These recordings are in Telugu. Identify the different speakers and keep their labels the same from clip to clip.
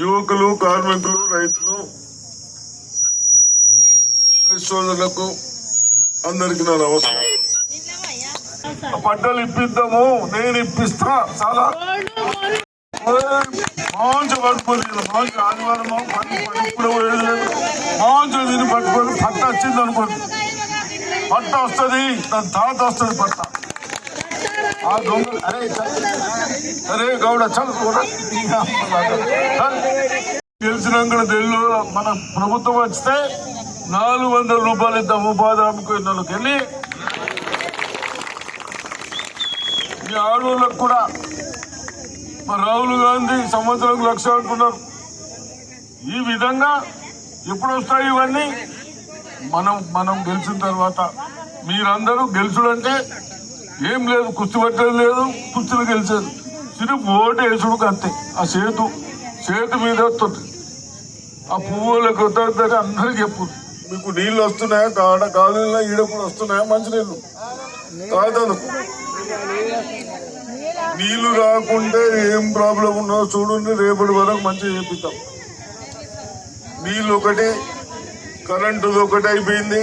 Speaker 1: యువకులు కార్మికులు రైతులు సోదరులకు అందరికి నా నమస్కారం. ఆ ఇప్పిద్దాము నేను ఇప్పిస్తా చాలా మంచి పట్టుకోలేదు మంచి ఆదివారం పని పని ఇప్పుడు మంచి దీన్ని పట్టుకొని పట్ట వచ్చింది అనుకోండి పట్ట వస్తుంది దాని తాత వస్తుంది పట్ట. ఆ దొంగ అరే అరే గౌడ చల్ కూడా తెలిసినాక తెల్లు మన ప్రభుత్వం వస్తే నాలుగు వందల రూపాయలు ఇద్దాం ఉపాధి హామీకి వెళ్ళి. ఈ ఆడవాళ్ళకు కూడా మా రాహుల్ గాంధీ సంవత్సరం లక్ష అంటున్నారు. ఈ విధంగా ఎప్పుడు వస్తాయి ఇవన్నీ? మనం మనం గెలిచిన తర్వాత మీరందరూ గెలుచుడంటే ఏం లేదు కుర్చీ పట్టేది లేదు కుర్చీలు గెలిచేది చిరు ఓటు వేసుడు అంతే ఆ చేతు చేతు మీద వస్తుంది. ఆ పువ్వులకు వద్దని అందరికి చెప్పు. మీకు నీళ్ళు వస్తున్నాయా? కాడ కాలువలో ఈడ కూడా వస్తున్నాయా? మంచినీళ్ళు తాగుతాను. నీళ్ళు రాకుంటే ఏం ప్రాబ్లం ఉన్నదో చూడండి రేపటి వరకు మంచిగా చేపిస్తాం. నీళ్ళు ఒకటి కరెంటుది ఒకటి అయిపోయింది.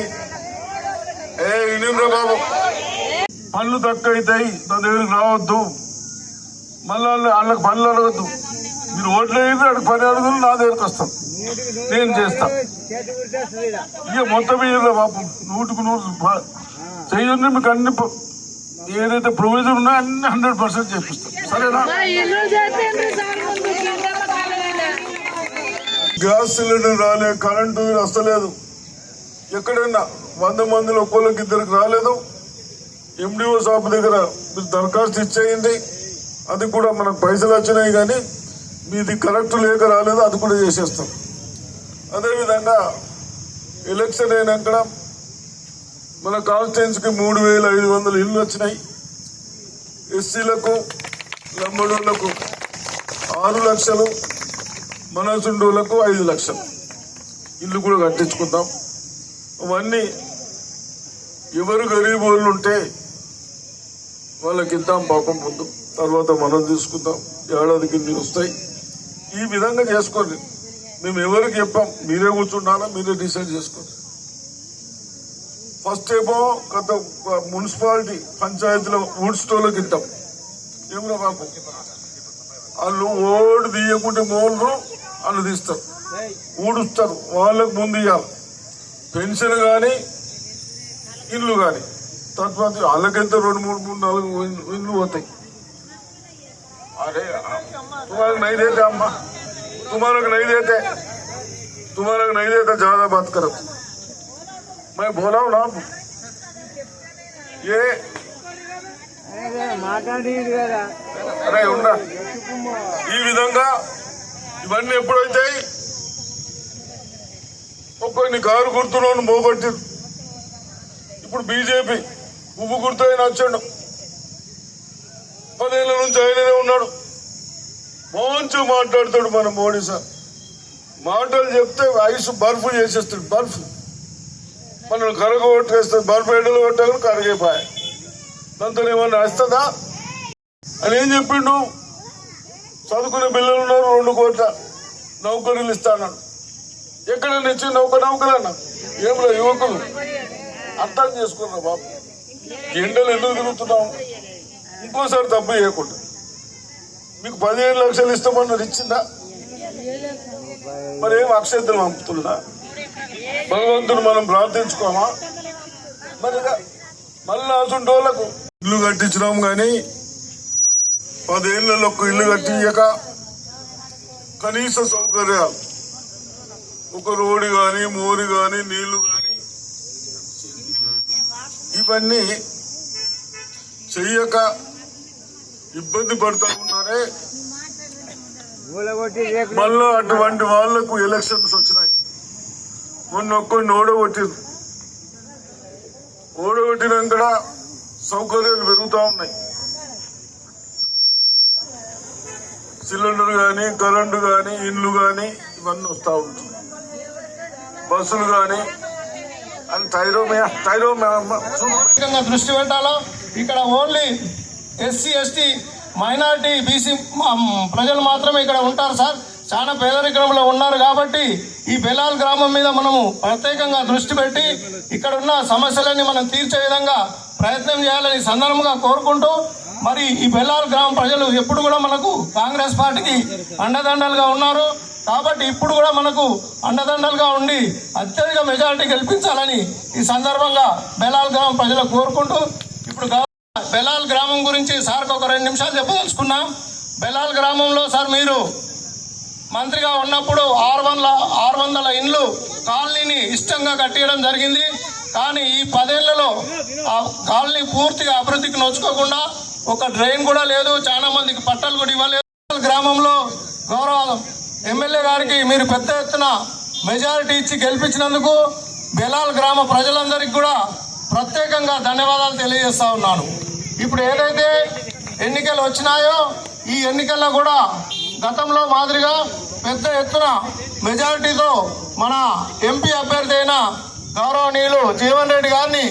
Speaker 1: ఏ ఇనిమ్రా బాబు పనులు తక్కువ అవుతాయి నా దగ్గరికి రావద్దు. మళ్ళీ వాళ్ళకి పనులు అడగద్దు. మీరు ఓట్లు వేయండి అక్కడ పని అడుగులు నా దగ్గరికి వస్తాం నేను చేస్తా. ఇక మొత్తం ఇయ్యలే పాపం నూటికి నూరు చేయండి మీకు అన్ని ఏదైతే ప్రొవిజన్ ఉన్నాయో అన్ని హండ్రెడ్ పర్సెంట్ చేపిస్తాం. సరేనా? గ్యాస్ సిలిండర్ రాలే కరెంటు అస్తలేదు వస్తలేదు ఎక్కడైనా వంద మందిలో ఒక్కొక్కరికి ఇద్దరికి రాలేదు. ఎండిఓ షాప్ దగ్గర మీరు దరఖాస్తు ఇచ్చేయండి. అది కూడా మనకు పైసలు వచ్చినాయి కానీ మీది కరెక్ట్ లేక రాలేదు అది కూడా చేసేస్తాం. అదేవిధంగా ఎలక్షన్ అయినాక మన కాన్స్టిట్యున్సీకి మూడు వేల ఐదు వందల ఇల్లు వచ్చినాయి. ఎస్సీలకు లంబడోళ్ళకు ఆరు లక్షలు మనసుండోళ్ళకు ఐదు లక్షలు. ఇల్లు కూడా కట్టించుకుందాం. అవన్నీ ఎవరు గరీబ్ వాళ్ళు ఉంటే వాళ్ళకి ఇద్దాం పాపం ముందు. తర్వాత మనం తీసుకుందాం. ఏడాదికి ఇన్ని వస్తాయి. ఈ విధంగా చేసుకోండి. మేము ఎవరికి చెప్పాం మీరే కూర్చుంటానా మీరే డిసైడ్ చేసుకోండి. ఫస్ట్ ఏమో గత మున్సిపాలిటీ పంచాయతీలో ఊడ్స్టోళ్ళకి ఇద్దాం. ఏమన్నా పాపం వాళ్ళు ఓడి తీయకుంటే మోళ్ళు వాళ్ళు తీస్తారు. ఊడుస్తారు. వాళ్ళకు ముందు ఇవ్వాలి పెన్షన్ కానీ ఇల్లు కానీ తర్వాత వాళ్ళకైతే రెండు మూడు మూడు నాలుగు ఇల్లు- ఇల్లు పోతాయి अरे तुम्हारा नहीं देते अम्मा तुम्हारा को नहीं देते तुम्हारा को नहीं देते ज्यादा बात करो मैं बोला हूं ना ये
Speaker 2: మాట్లాడింది కదా
Speaker 1: అరే ఉండా ఈ విధంగా ఇవన్నీ ఎప్పుడైతాయి ఒక్కొని కారు గుర్తులను మోగొట్టిరు ఇప్పుడు బీజేపీ ఉప్పు గుర్తు వచ్చాడు. పదేళ్ళ నుంచి ఆయననే ఉన్నాడు. మంచి మాట్లాడతాడు మన మోడీ సార్. మాటలు చెప్తే ఐస్ బర్ఫ్ చేసేస్తాడు బర్ఫ్. మనల్ని కరగ కొట్టేస్తాడు బర్ఫ్ ఎడలు కొట్టాక కరిగిపోయాయి దాంతో ఏమన్నా వస్తుందా? అని ఏం చెప్పిండు? చదువుకునే పిల్లలు ఉన్నారు రెండు కోట్ల నౌకరీలు ఇస్తానన్నాడు ఎక్కడ నుంచి నౌక నౌకరన్నా ఏమిలో యువకులు. అర్థం చేసుకున్నా బాబు. ఎండలు ఎందుకు తిరుగుతున్నాం ఇంకోసారి తప్పు చేయకుండా. మీకు పదిహేను లక్షలు ఇస్తామన్నారు ఇచ్చిందా? మరి ఏం అక్షంతలు పంపుతుందా భగవంతుడు మనం ప్రార్థించుకోమా? మరి మళ్ళీ మళ్ళీ వాళ్ళకు ఇల్లు కట్టించినాం కానీ పదేళ్ళలో ఒక ఇల్లు కట్టియక కనీస సౌకర్యాలు. ఒక రోడ్డు కానీ మోరి కానీ నీళ్ళు ఇవన్నీ చెయ్యక ఇబ్బంది పడతా ఉన్నారే. మళ్ళా అటువంటి వాళ్ళకు ఎలక్షన్స్ వచ్చినాయి. మొన్న ఒక్కరిని ఓడగొట్టింది. ఓడగొట్టినాక సౌకర్యాలు పెరుగుతా ఉన్నాయి. సిలిండర్ కానీ కరెంటు కానీ ఇండ్లు కానీ ఇవన్నీ వస్తూ ఉంటుంది బస్సులు కానీ అని థైరోమే థైరోమే చూడు
Speaker 3: ప్రత్యేకంగా దృష్టి పెట్టాలా? ఇక్కడ only SC ST minority BC ప్రజలు మాత్రమే ఇక్కడ ఉంటారు సార్. చాలా పేదరికంలో ఉన్నారు కాబట్టి ఈ బెలాల్ గ్రామం మీద మనము ప్రత్యేకంగా దృష్టి పెట్టి ఇక్కడ ఉన్న సమస్యలన్నీ మనం తీర్చే విధంగా ప్రయత్నం చేయాలని సందర్భంగా కోరుకుంటూ మరి ఈ బెల్లాల్ గ్రామ ప్రజలు ఎప్పుడు కూడా మనకు కాంగ్రెస్ పార్టీకి అండదండలుగా ఉన్నారు. కాబట్టి ఇప్పుడు కూడా మనకు అండదండలుగా ఉండి అత్యధిక మెజారిటీ గెలిపించాలని ఈ సందర్భంగా బెలాల్ గ్రామం ప్రజలు కోరుకుంటూ ఇప్పుడు బెలాల్ గ్రామం గురించి సార్కి ఒక రెండు నిమిషాలు చెప్పదలుచుకున్నాం. బెలాల్ గ్రామంలో సార్ మీరు మంత్రిగా ఉన్నప్పుడు ఆరు వందల ఆరు వందల ఇండ్లు కాలనీని ఇష్టంగా కట్టేయడం జరిగింది. కానీ ఈ పదేళ్ళలో ఆ కాలనీ పూర్తిగా అభివృద్ధికి నోచుకోకుండా ఒక డ్రైన్ కూడా లేదు. చాలా మందికి పట్టాలు కూడా ఇవ్వలేదు. గ్రామంలో గౌరవ ఎమ్మెల్యే గారికి మీరు పెద్ద ఎత్తున మెజారిటీ ఇచ్చి గెలిపించినందుకు బెలాల్ గ్రామ ప్రజలందరికీ కూడా ప్రత్యేకంగా ధన్యవాదాలు తెలియజేస్తా ఉన్నాను. ఇప్పుడు ఏదైతే ఎన్నికలు వచ్చినాయో ఈ ఎన్నికల్లో కూడా గతంలో మాదిరిగా పెద్ద ఎత్తున మెజారిటీతో మన ఎంపీ అభ్యర్థి అయిన గౌరవనీయులు జీవన్ రెడ్డి గారిని